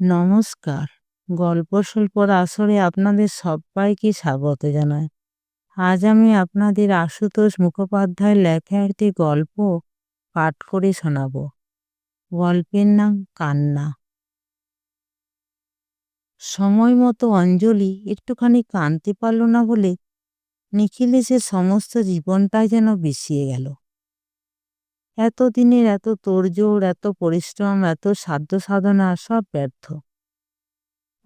নমস্কার। গল্প স্বল্পর আসরে আপনাদের সবাইকে স্বাগত জানাই। আজ আমি আপনাদের আশুতোষ মুখোপাধ্যায় লেখা একটি গল্প পাঠ করে শোনাব। গল্পের নাম কান্না। সময় মতো অঞ্জলি একটুখানি কাঁদতে পারল না বলে নিখিলেশের সমস্ত জীবনটাই যেন বিষিয়ে গেল। এতদিনের এত তোড়জোড়, এত পরিশ্রম, এত সাধ্য সাধনা সব ব্যর্থ।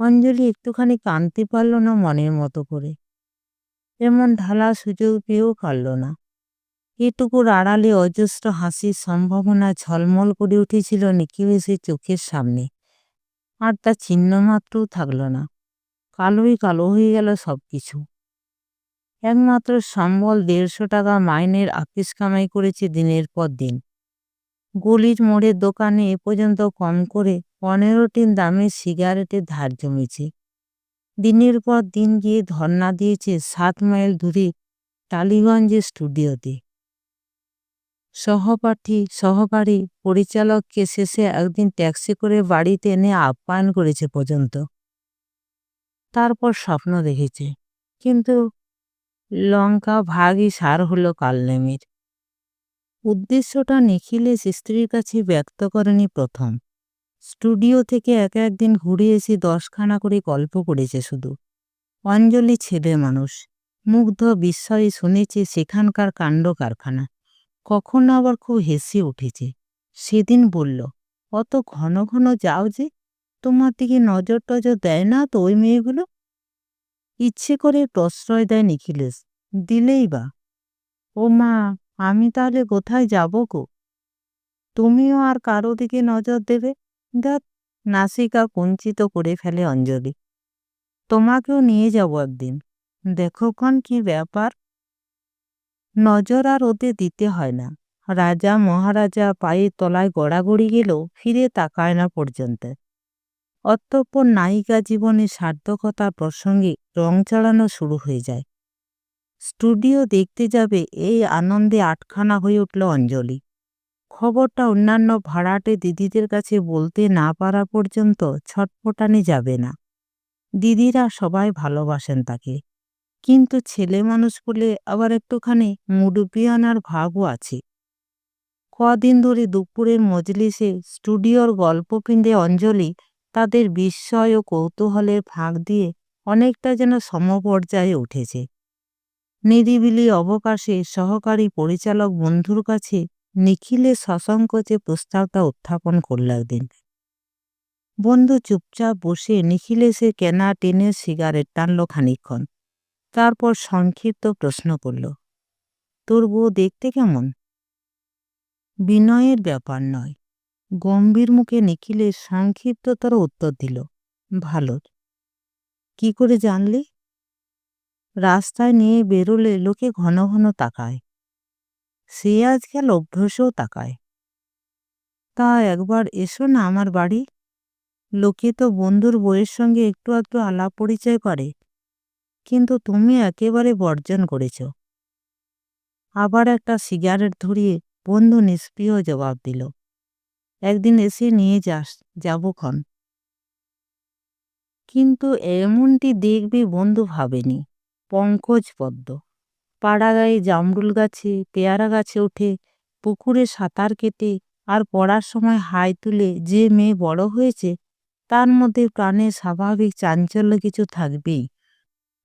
অঞ্জলি একটুখানি কাঁদতে পারল না মনের মতো করে। এমন ঢালা সুযোগ পেয়েও কাঁদল না। এটুকুর আড়ালে অজস্র হাসির সম্ভাবনা ঝলমল করে উঠেছিল নিখিলেশের চোখের সামনে। আর তা চিহ্নমাত্রও থাকল না। কালোই কালো হয়ে গেল সব কিছু একমাত্র সম্বল দেড়শো টাকা মাইনের আপিস কামাই করেছে দিনের পর দিন। গলির মোড়ের দোকানে এ পর্যন্ত কম করে পনেরো টিন দামের সিগারেটের ধার জমেছে। দিনের পর দিন গিয়ে ধর্না দিয়েছে সাত মাইল দূরে টালিগঞ্জের স্টুডিওতে। সহপাঠী, সহকারী পরিচালককে শেষে একদিন ট্যাক্সি করে বাড়িতে এনে আপ্যায়ন করেছে পর্যন্ত। তারপর স্বপ্ন দেখেছে। কিন্তু লঙ্কা ভাগই সার হলো কালনেমির। উদ্দেশ্যটা নিখিলেশ স্ত্রীর কাছে ব্যক্ত করেনি প্রথম। স্টুডিও থেকে এক একদিন ঘুরে এসে দশখানা করে গল্প করেছে শুধু। অঞ্জলি ছেলে মানুষ। মুগ্ধ বিস্ময়ে শুনেছে সেখানকার কাণ্ড কারখানা। কখনো আবার খুব হেসে উঠেছে। সেদিন বলল, অত ঘন ঘন যাও যে, তোমার দিকে নজর টজর দেয় না তো ওই মেয়েগুলো? ইচ্ছে করে প্রশ্রয় দেয় নিখিলেশ, দিলেই বা? ও মা, আমি তাহলে কোথায় যাব গো? তুমিও আর কারও দিকে নজর দেবে? দেখ, নাসিকা কুঞ্চিত করে ফেলে অঞ্জলি। তোমাকেও নিয়ে যাব একদিন। দেখো কন কি ব্যাপার? নজর আর ওতে দিতে হয় না। রাজা মহারাজা পায়ের তলায় গড়াগড়ি গেলেও ফিরে তাকায় না পর্যন্ত। অতঃপর নায়িকা জীবনে সার্থকতা প্রসঙ্গে রং চড়ানো শুরু হয়ে যায়। স্টুডিও দেখতে যাবে এই আনন্দে আটখানা হয়ে উঠল অঞ্জলি। খবরটা অন্যান্য ভাড়াটে দিদিদের কাছে বলতে না পারা পর্যন্ত ছটফটানি যাবে না। দিদিরা সবাই ভালোবাসেন তাকে। কিন্তু ছেলে মানুষ বলে আবার একটুখানি মুডুপিয়ানার ভাবও আছে। কদিন ধরে দুপুরের মজলিসে স্টুডিওর গল্প পিণ্ডে অঞ্জলি তাদের বিস্ময় ও কৌতূহলের ফাঁক দিয়ে অনেকটা যেন সমপর্যায়ে উঠেছে। নিরিবিলি অবকাশে সহকারী পরিচালক বন্ধুর কাছে নিখিলের সসংকোচে প্রস্তাবটা উত্থাপন করল একদিন। বন্ধু চুপচাপ বসে নিখিলে সে কেনা টেনের সিগারেট টানল খানিক্ষণ তারপর সংক্ষিপ্ত প্রশ্ন করল, তোর বউ দেখতে কেমন? বিনয়ের ব্যাপার নয়। গম্ভীর মুখে নিখিলের সংক্ষিপ্ততর উত্তর দিল, ভালো। কি করে জানলি? রাস্তায় নিয়ে বেরোলে লোকে ঘন ঘন তাকায়। সে আজকাল অভ্যাসও তাকায়। তা একবার এসো না আমার বাড়ি। লোকে তো বন্ধুর বইয়ের সঙ্গে একটু একটু আলাপ পরিচয় করে, কিন্তু তুমি একেবারে বর্জন করেছ। আবার একটা সিগারেট ধরিয়ে বন্ধু নিষ্ক্রিয় জবাব দিল একদিন এসে নিয়ে যাস যাবক্ষণ কিন্তু এমনটি দেখবে বন্ধু ভাবেনি। পঙ্কজ পদ্ম। পাড়া গায়ে জামরুল গাছে, পেয়ারা গাছে উঠে পুকুরে সাঁতার কেটে আর পড়ার সময় হাই তুলে যে মেয়ে বড় হয়েছে, তার মধ্যে প্রাণে স্বাভাবিক চাঞ্চল্য কিছু থাকবেই।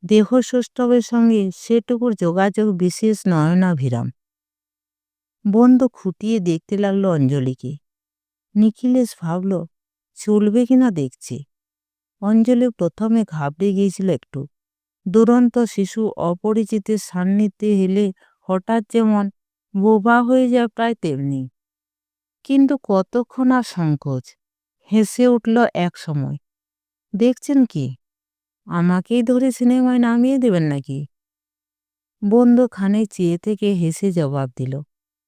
দেহ সৌষ্ঠবের সঙ্গে সেটুকুর যোগাযোগ বিশেষ নয়নাভিরাম। বন্ধু খুঁটিয়ে দেখতে লাগল অঞ্জলিকে। নিখিলেশ ভাবল, চলবে কিনা দেখছে। অঞ্জলি প্রথমে ঘাবড়ে গিয়েছিল একটু। দুরন্ত শিশু অপরিচিতের সান্নিধ্যে হেলে হঠাৎ যেমন বোবা হয়ে যায় প্রায় তেমনি। কিন্তু কতক্ষণ আর সংকোচ, হেসে উঠল এক সময়। দেখছেন কি? আমাকেই ধরে সিনেমায় নামিয়ে দেবেন নাকি? বন্ধু খানে চেয়ে থেকে হেসে জবাব দিল,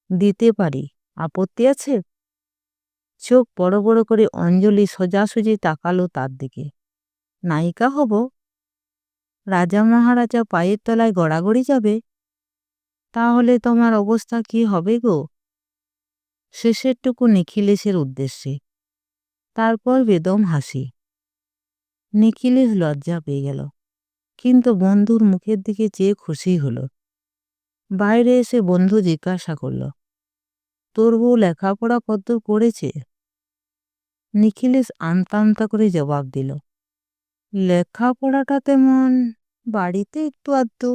দিতে পারি, আপত্তি আছে? চোখ বড় বড় করে অঞ্জলি সোজাসুজি তাকালো তার দিকে। নায়িকা হব? রাজা মহারাজা পায়ের তলায় গড়াগড়ি যাবে? তাহলে তোমার অবস্থা কি হবে গো? শেষেরটুকু নিখিলেশের উদ্দেশ্যে। তারপর বেদম হাসি। নিখিলেশ লজ্জা পেয়ে গেল। কিন্তু বন্ধুর মুখের দিকে চেয়ে খুশি হলো। বাইরে এসে বন্ধু জিজ্ঞাসা করল, তোর বউ লেখাপড়া কত করেছে? নিখিলেশ আমতা করে জবাব দিল লেখাপড়াটা তেমন বাড়িতে একটু আধটু।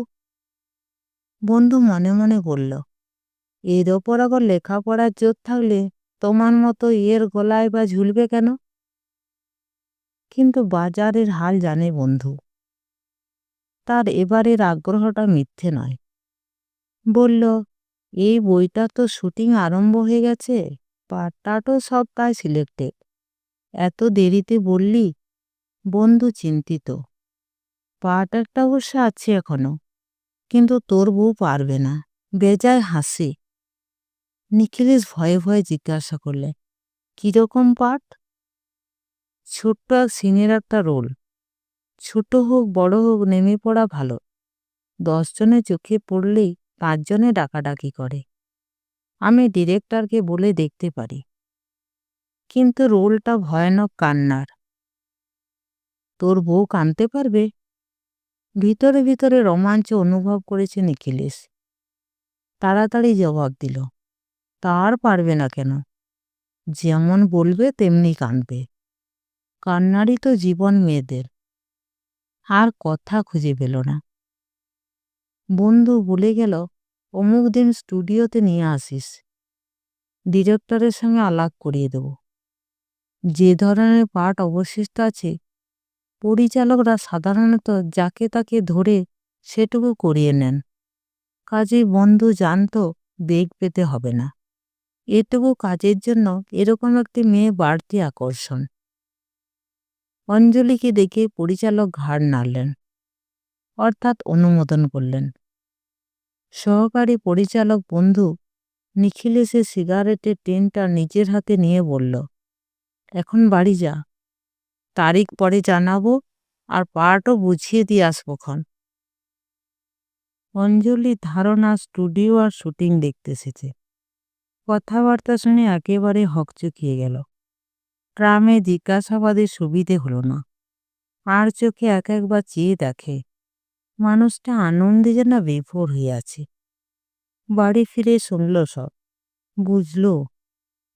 বন্ধু মনে মনে বলল, এর ওপর আবার লেখাপড়ার জোর থাকলে তোমার মতো এর গলায় বা ঝুলবে কেন? কিন্তু বাজারের হাল জানে বন্ধু, তার এবারের আগ্রহটা মিথ্যে নয়। বলল, এই বইটা তো শুটিং আরম্ভ হয়ে গেছে পার্টটাও সব তাই সিলেক্টেড এত দেরিতে বললি? বন্ধু চিন্তিত। পার্ট একটা অবশ্য আছে এখনও, কিন্তু তোর বউ পারবে না। বেজায় হাসি। নিখিলেশ ভয়ে ভয়ে জিজ্ঞাসা করলে, কীরকম পার্ট? ছোট্ট এক সিনের একটা রোল। ছোট হোক, বড় হোক, নেমে পড়া ভালো। দশজনের চোখে পড়লেই পাঁচজনে ডাকাডাকি করে। আমি ডিরেক্টরকে বলে দেখতে পারি। কিন্তু রোলটা ভয়ানক কান্নার। তোর বউ কানতে পারবে? ভিতরে ভিতরে রোমাঞ্চ অনুভব করেছে নিখিলেশ তাড়াতাড়ি জবাব দিল তার পারবে না কেন? যেমন বলবে তেমনি কাঁদবে কান্নারই তো জীবন মেয়েদের। আর কথা খুঁজে পেল না। বন্ধু বলে গেল, অমুক দিন স্টুডিওতে নিয়ে আসিস। ডিরেক্টরের সঙ্গে আলাপ করিয়ে দেব। যে ধরনের পাঠ অবশিষ্ট আছে, পরিচালকরা সাধারণত যাকে তাকে ধরে সেটুকু করিয়ে নেন। কাজেই বন্ধু জানত, বেগ পেতে হবে না। এটুকু কাজের জন্য এরকম একটি মেয়ে বাড়তি আকর্ষণ। অঞ্জলিকে দেখে পরিচালক ঘাড় নাড়লেন, অর্থাৎ অনুমোদন করলেন। সহকারী পরিচালক বন্ধু নিখিলেশে সিগারেটের টেনটা নিজের হাতে নিয়ে বলল এখন বাড়ি যা। তারিখ পরে জানাব আর পার্টও বুঝিয়ে দিয়ে আসব আসবোক্ষণ অঞ্জলি ধারণা স্টুডিও আর শুটিং দেখতে এসেছে। কথাবার্তা শুনে একেবারে হকচকিয়ে গেল। ট্রামে জিজ্ঞাসাবাদের সুবিধে হলো না। আর চোখে এক একবার চেয়ে দেখে। মানুষটা আনন্দে যেন বিভোর হয়ে আছে। বাড়ি ফিরে শুনল সব। বুঝল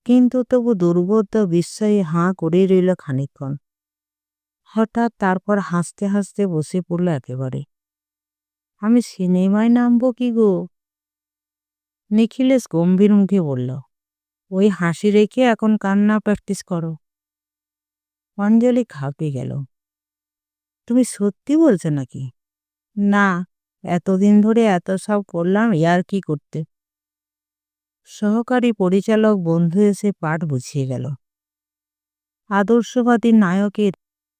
কিন্তু তবু দুর্বোধ্য বিস্ময়ে হাঁ করে রইল খানিক্ষণ হঠাৎ তারপর হাসতে হাসতে বসে পড়ল একেবারে। আমি সিনেমায় নামবো কি গো? নিখিলেশ গম্ভীর মুখে বলল, ওই হাসি রেখে এখন কান্না প্র্যাকটিস করো। অঞ্জলি খাপে গেল, তুমি সত্যি বলছো নাকি? না, এতদিন ধরে এত সব করলাম, ইয়ার কি করতে? সহকারী পরিচালক বন্ধু এসে পাঠ বুঝিয়ে গেল। আদর্শবাদী নায়কের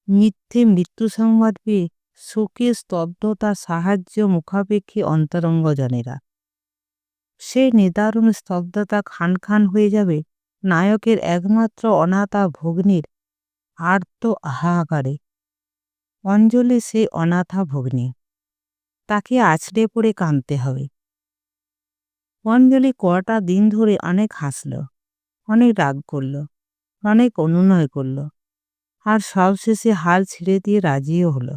মিথ্যে মৃত্যু সংবাদ পেয়ে শোকে স্তব্ধতা, সাহায্য, মুখাপেক্ষী অন্তরঙ্গজনেরা। সে নিদারুণ স্তব্ধতা খান খান হয়ে যাবে নায়কের একমাত্র অনাথা ভগ্নির আর্ত হাহাকারে। অঞ্জলি সেই অনাথা ভগ্নী। তাকে আছড়ে পড়ে কাঁদতে হবে। অঞ্জলি কটা দিন ধরে অনেক হাসল, অনেক রাগ করল, অনেক অনুনয় করল, আর সবশেষে হাল ছিঁড়ে দিয়ে রাজিও হলো।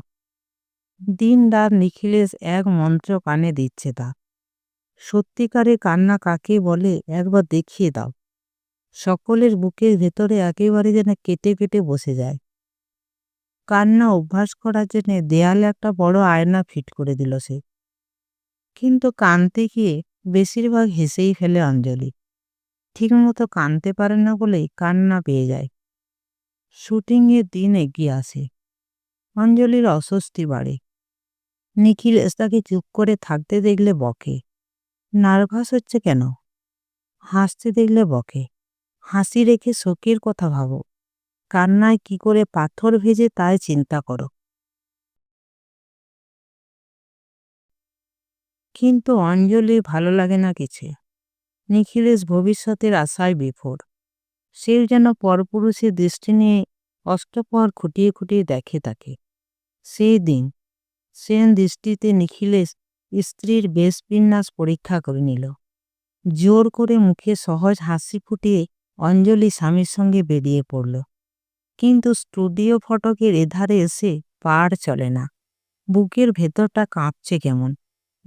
দিন রাত নিখিলেশ এক মন্ত্র কানে দিচ্ছে তা। সত্যিকারে কান্না কাকে বলে একবার দেখিয়ে দাও। সকলের বুকের ভেতরে একেবারে যেন কেটে কেটে বসে যায়। কান্না অভ্যাস করার জন্য দেয়ালে একটা বড় আয়না ফিট করে দিল সে। কিন্তু কানতে গিয়ে বেশিরভাগ হেসেই ফেলে অঞ্জলি। ঠিকমতো কানতে পারে না বলেই কান্না পেয়ে যায়। শুটিংয়ের দিন এগিয়ে আসে। অঞ্জলির অস্বস্তি বাড়ে। নিখিল তাকে চুপ করে থাকতে দেখলে বকে। নার্ভাস হচ্ছে কেন? হাসতে দেখলে বকে। হাসি রেখে শোকের কথা ভাবো। কান্নায় কি করে পাথর ভেজে তাই চিন্তা করো। কিন্তু অঞ্জলি ভালো লাগে না কিছু। নিখিলেশ ভবিষ্যতের আশায় বিফোর। সে যেন পরপুরুষের দৃষ্টি নিয়ে অষ্টপর খুঁটিয়ে খুঁটিয়ে দেখে তাকে। সেই দিন, সেন দৃষ্টিতে নিখিলেশ স্ত্রীর বেশবিন্যাস পরীক্ষা করে নিল। জোর করে মুখে সহজ হাসি ফুটিয়ে অঞ্জলি স্বামীর সঙ্গে বেরিয়ে পড়ল। কিন্তু স্টুডিও ফটকের এধারে এসে পার চলে না। বুকের ভেতরটা কাঁপছে কেমন।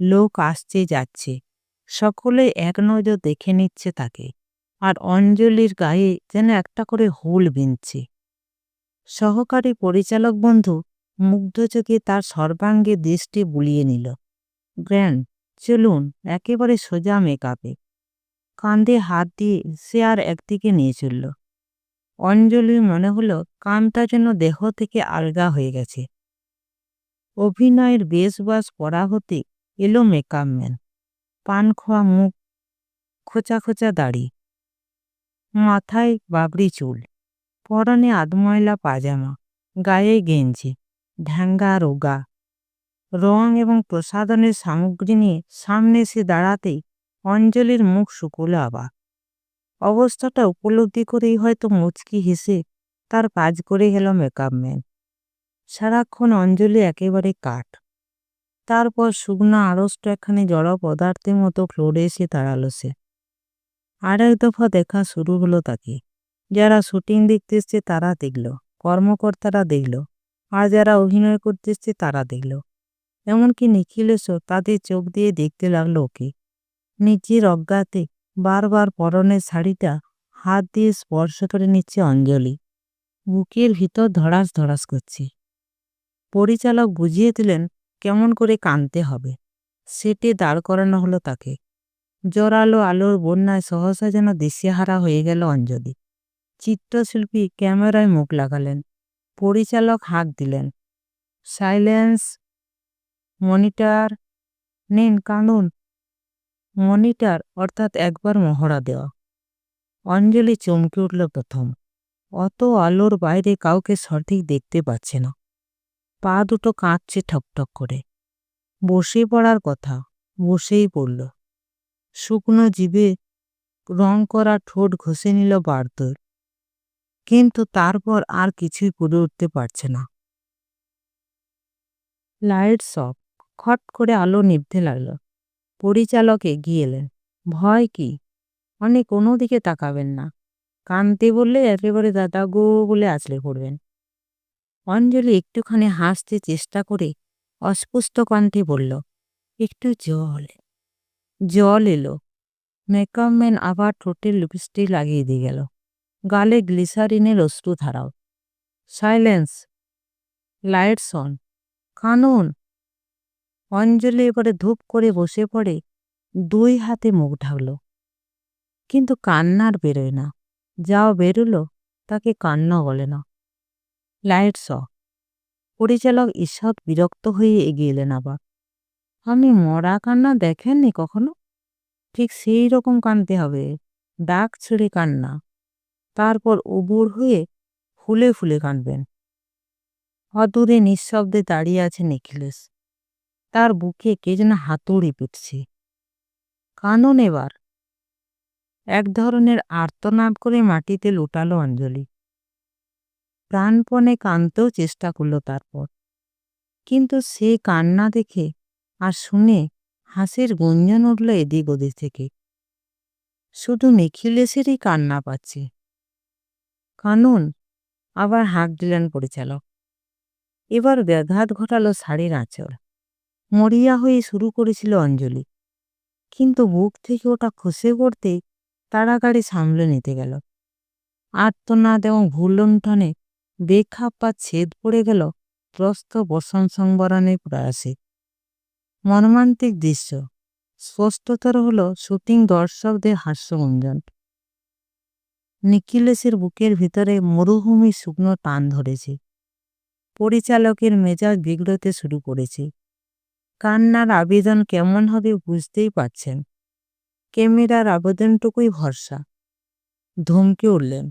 লোক আসছে যাচ্ছে। সকলে এক নজর দেখে নিচ্ছে তাকে, আর অঞ্জলির গায়ে যেন একটা করে হুল বিনছে সহকারী পরিচালক বন্ধু মুগ্ধ চোখে তার সর্বাঙ্গে দৃষ্টি বুলিয়ে নিল। গ্র্যান্ড, চলুন, একেবারে সোজা মেকআপে। কাঁধে হাত দিয়ে সে আর একদিকে নিয়ে চলল। অঞ্জলির মনে হলো কানটা যেন দেহ থেকে আলগা হয়ে গেছে। অভিনয়ের বেশবাস পড়া হতে এলো মেকআপ ম্যান পান খোয়া মুখ, খোঁচা খোঁচা দাড়ি। মাথায় বাবরি চুল। পরনে আধময়লা পাজামা। গায়ে গেঞ্জি। ঢ্যাঙ্গা রোগা। রং এবং প্রসাধনের সামগ্রী নিয়ে সামনে এসে দাঁড়াতেই অঞ্জলির মুখ শুকলো আবার। অবস্থাটা উপলব্ধি করেই হয়তো মুচকি হেসে তার কাজ করে গেল মেকআপ ম্যান। সারাক্ষণ অঞ্জলি একেবারে কাঠ। তারপর শুকনো আড়ষ্ট একখানি জড় পদার্থের মতো ফ্লোরে এসে দাঁড়াল সে। আর এক দফা দেখা শুরু হলো তাকে। যারা শুটিং দেখতে এসছে তারা দেখল, কর্মকর্তারা দেখল, আর যারা অভিনয় করতে এসছে তারা দেখল। এমনকি নিখিলেশও তাদের চোখ দিয়ে দেখতে লাগল ওকে। নিজের অজ্ঞাতে বারবার পরনের শাড়িটা হাত দিয়ে স্পর্শ করে নিচ্ছে অঞ্জলি। বুকের ভিতর ধড়াস ধড়াস করছে। পরিচালক বুঝিয়ে দিলেন কেমন করে কানতে হবে? সেটে দাঁড় করানো হলো তাকে। জোরালো আলোর বন্যায় সহসা যেন দিশেহারা হয়ে গেল অঞ্জলি। চিত্রশিল্পী ক্যামেরায় মুখ লাগালেন। পরিচালক হাঁক দিলেন। সাইলেন্স, মনিটর, নিন কানুন। মনিটর অর্থাৎ একবার মহড়া দেওয়া। অঞ্জলি চমকে উঠল প্রথম। অত আলোর বাইরে কাউকে সঠিক দেখতে পাচ্ছে না। পা দুটো কাঁদছে ঠকঠক করে। বসে পড়ার কথা, বসেই পড়ল শুকনো জীবে রং করা ঠোঁট ঘষে নিল বার্দর। কিন্তু তারপর আর কিছুই করে উঠতে পারছে না। লাইট সব খট করে আলো নিভতে লাগল। পরিচালক এগিয়ে এলেন, ভয় কি? অনেক কোনো দিকে তাকাবেন না। কানতে বললে একেবারে দাদা গো বলে আছড়ে পড়বেন। অঞ্জলি একটুখানি হাসতে চেষ্টা করে অস্পষ্ট কণ্ঠে বলল, একটু জল। জল এলো। মেকআপ ম্যান আবার ঠোঁটে লিপস্টিক লাগিয়ে দিয়ে গেল। গালে গ্লিসারিনের অশ্রু ধারাও। সাইলেন্স। Lights on. কানুন। অঞ্জলি এবারে ধূপ করে বসে পড়ে দুই হাতে মুখ ঢাকল। কিন্তু কান্নার বেরোয় না। যাও বেরোলো, তাকে কান্না বলে না। Lights off. পরিচালক ঈষৎ বিরক্ত হয়ে এগিয়ে এলেন আবার। আমি মরা কান্না দেখেননি কখনো? ঠিক সেই রকম কানতে হবে। ডাক ছেড়ে কান্না। তারপর উবুর হয়ে ফুলে ফুলে কাঁদবেন। অদূরে নিঃশব্দে দাঁড়িয়ে আছে নিখিলেশ তার বুকে কে যেন হাতুড়ি পিটছে। কানন এবার। এক ধরনের আর্তনাদ করে মাটিতে লুটালো অঞ্জলি। প্রাণপণে কানতেও চেষ্টা করল তারপর। কিন্তু সে কান্না দেখে আর শুনে হাসির গুঞ্জন উঠল এদিক ওদিক থেকে। শুধু নিখিলেশেরই কান্না পাচ্ছে। কানুন আবার হাঁক দিলেন পরিচালক। এবার ব্যাঘাত ঘটালো শাড়ির আঁচড় মরিয়া হয়ে শুরু করেছিল অঞ্জলি। কিন্তু বুক থেকে ওটা খসে পড়তে তাড়াতাড়ি সামলে নিতে গেল। আত্মনাদ এবং ভুলুণ্ঠনে বেখাপ্পা ছেদ পড়ে গেল, ত্রস্ত বসন সংবরণের প্রয়াসে। মর্মান্তিক দৃশ্য। স্পষ্টতর হল শুটিং দর্শকদের হাস্যগুঞ্জন নিখিলেশের বুকের ভিতরে মরুভূমি শুকনো টান ধরেছে। পরিচালকের মেজাজ বিগড়তে শুরু করেছে। কান্নার আবেদন কেমন হবে বুঝতেই পারছেন। ক্যামেরার আবেদনটুকুই ভরসা। ধমকে উঠলেন।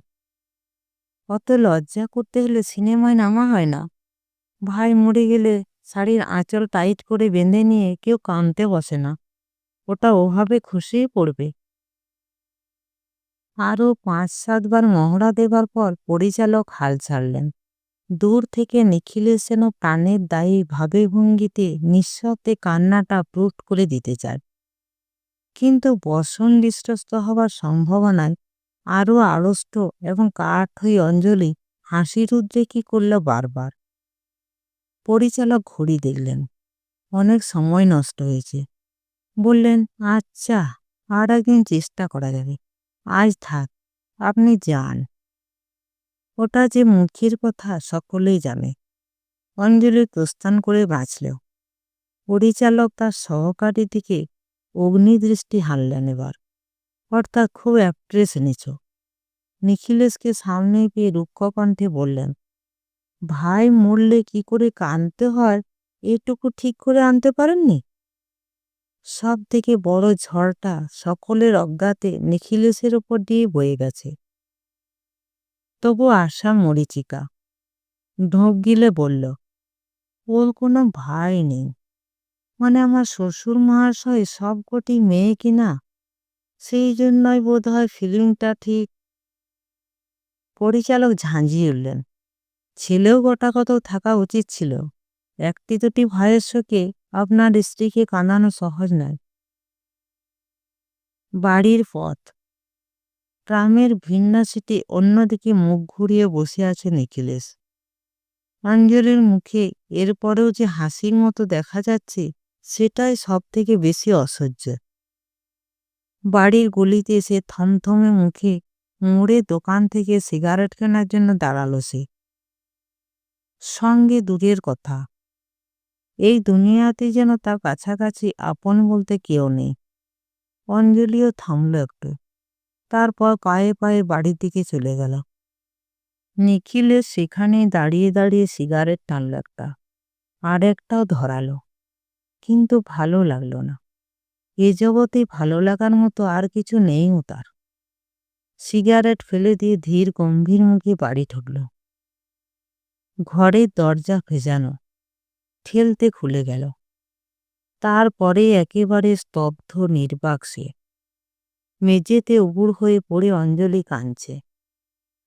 অত লজ্জা করতে হলে সিনেমায় নামা হয় না। ভাই মরে গেলে শাড়ির আঁচল টাইট করে বেঁধে নিয়ে কেউ কানতে বসে না। ওটা ওভাবে খুশিই পড়বে। আরও পাঁচ সাতবার মহড়া দেবার পর পরিচালক হাল ছাড়লেন। দূর থেকে নিখিলের যেন প্রাণের দায়ী ভাবে ভঙ্গিতে নিঃশব্দে কান্নাটা প্রুট করে দিতে চায়। কিন্তু বসন বিশ্বস্ত হবার সম্ভাবনায় আরও আড়ষ্ট এবং কাঠ হয়ে অঞ্জলি হাসির উদ্রেকই করল বারবার। পরিচালক ঘড়ি দেখলেন। অনেক সময় নষ্ট হয়েছে। বললেন আচ্ছা আর একদিন চেষ্টা করা যাবে। আজ থাক, আপনি যান। ওটা যে মুখের কথা সকলেই জানে। অঞ্জলি প্রস্থান করে বাঁচল। পরিচালক তার সহকারী দিকে অগ্নিদৃষ্টি হানলেন এবার। অর্থাৎ খুব অ্যাপ্রেস নিচ নিখিলেশকে সামনে পেয়ে রুক্ষ কণ্ঠে বললেন, ভাই মরলে কি করে কানতে হয়? এটুকু ঠিক করে আনতে পারেননি? সব থেকে বড় ঝড়টা সকলের অজ্ঞাতে নিখিলেশের ওপর দিয়ে বয়ে গেছে। তবু আশা মরিচিকা ঢোক গিলে বলল, ওর কোনো ভাই নেই। মানে আমার শ্বশুর মহাশয় সব কটি মেয়ে কিনা সেই জন্যই বোধ হয় ফিলিংটা ঠিক পরিচালক ঝাঁঝিয়ে উঠলেন। ছেলেও গোটা কত থাকা উচিত ছিল। একটি দুটি ভয়ের শোকে আপনার স্ত্রীকে কাঁদানো সহজ নয়। বাড়ির পথ। ট্রামের ভিন্না সিটে অন্যদিকে মুখ ঘুরিয়ে বসে আছে নিখিলেশ। অঞ্জলির মুখে এরপরেও যে হাসির মতো দেখা যাচ্ছে, সেটাই সব থেকে বেশি অসহ্য। বাড়ির গলিতে সে থমথমে মুখে মোড়ে দোকান থেকে সিগারেট কেনার জন্য দাঁড়াল সে। সঙ্গে দূরের কথা, এই দুনিয়াতে যেন তার কাছাকাছি আপন বলতে কেউ নেই। অঞ্জলিও থামল একটু, তারপর পায়ে পায়ে বাড়ির দিকে চলে গেল। নিখিলের সেখানে দাঁড়িয়ে দাঁড়িয়ে সিগারেট টানল একটা আর একটাও ধরালো, কিন্তু ভালো লাগল না। এ জগতে ভালো লাগার মতো আর কিছু নেইও তার। সিগারেট ফেলে দিয়ে ধীর গম্ভীর মুখে বাড়ি ঢুকল। ঘরের দরজা ভেজানো, ঠেলতে খুলে গেল। তারপরে একেবারে স্তব্ধ নির্বাক সে মেঝেতে উবুর হয়ে পড়ে অঞ্জলি কাঁদছে।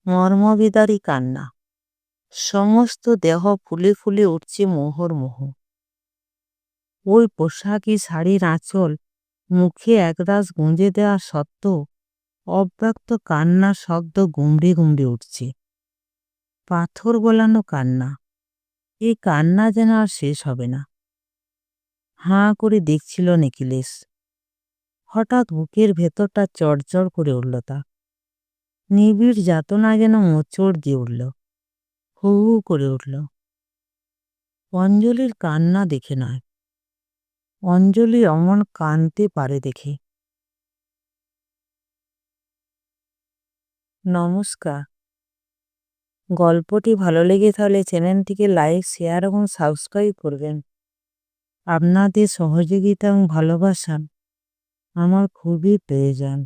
মর্মবিদারী কান্না। সমস্ত দেহ ফুলে ফুলে উঠছে মোহর মোহ। ওই পোশাকি শাড়ির আঁচল মুখে একরাশ গুঁজে দেওয়া সত্ত্বেও অব্যক্ত কান্নার শব্দ গুমড়ে গুমড়ে উঠছে। পাথর গোলানো কান্না। এই কান্না যেন আর শেষ হবে না। হাঁ করে দেখছিল নিখিলেশ। হঠাৎ বুকের ভেতরটা চড়চড় করে উঠল তা। নিবিড় যাতনা যেন মোচড় দিয়ে উঠল। হু হু করে উঠল। অঞ্জলির কান্না দেখে নয়। অঞ্জলি অমন কানতে পারে দেখে। নমস্কার। গল্পটি ভালো লেগে তাহলে চ্যানেলটিকে লাইক, শেয়ার এবং সাবস্ক্রাইব করবেন। আপনাদের সহযোগিতা এবং ভালোবাসা আমার খুবই প্রয়োজন।